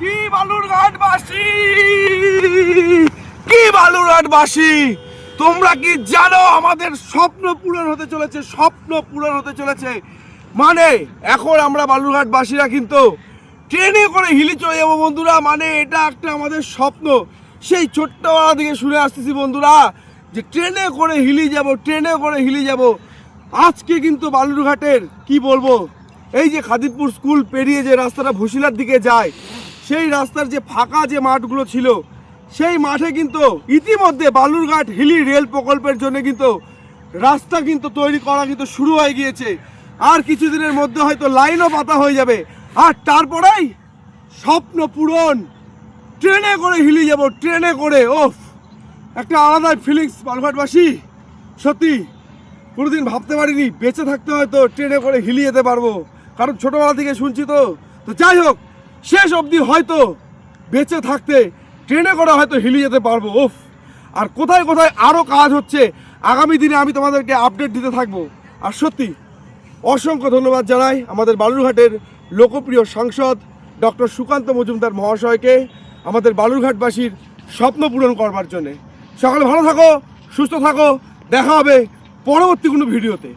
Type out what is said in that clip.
কি বালুরঘাটবাসী? কি বালুরঘাটবাসী? তোমরা কি জানো আমাদের স্বপ্ন পূরণ হতে চলেছে, স্বপ্ন পূরণ হতে চলেছে। মানে এখন আমরা বালুরঘাটবাসীরা কিন্তু ট্রেনে করে হিলি চলে যাব বন্ধুরা। মানে এটা একটা আমাদের স্বপ্ন। সেই ছোট্টবেলা থেকে শুনে আসতেছি বন্ধুরা যে ট্রেনে করে হিলি যাব, ট্রেনে করে হিলি যাব। আজকে কিন্তু বালুরঘাটের, কি বলব, এই যে খাদিমপুর স্কুল পেরিয়ে যে রাস্তাটা ভুসিলার দিকে যায় সেই রাস্তার যে ফাঁকা যে মাঠগুলো ছিল, সেই মাঠে কিন্তু ইতিমধ্যে বালুরঘাট হিলি রেল প্রকল্পের জন্য কিন্তু রাস্তা কিন্তু তৈরি করা কিন্তু শুরু হয়ে গিয়েছে। আর কিছুদিনের মধ্যে হয়তো লাইনও পাতা হয়ে যাবে। আর তারপরেই স্বপ্ন পূরণ। ট্রেনে করে হিলি যাব, ট্রেনে করে, ওফ! একটা আলাদা ফিলিংস বালুঘাটবাসী সত্যি, কোনোদিন ভাবতে পারিনি, বেঁচে থাকতে হয়তো ট্রেনে করে হিলি যেতে পারব। কারণ ছোটোবেলা থেকে শুনছি তো। তো যাই হোক শেষ অবধি হয়তো বেঁচে থাকতে, ট্রেনে করে হয়তো হিলি যেতে পারব ওফ আর কোথায় কোথায় আরও কাজ হচ্ছে, আগামী দিনে আমি তোমাদেরকে আপডেট দিতে থাকব। আর সত্যি, অসংখ্য ধন্যবাদ জানাই আমাদের বালুরঘাটের লোকপ্রিয় সাংসদ ডক্টর সুকান্ত মজুমদার মহাশয়কে, আমাদের বালুরঘাটবাসীর স্বপ্ন পূরণ করবার জন্যে। সকালে ভালো থাকো, সুস্থ থাকো, দেখা হবে পরবর্তী কোনো ভিডিওতে।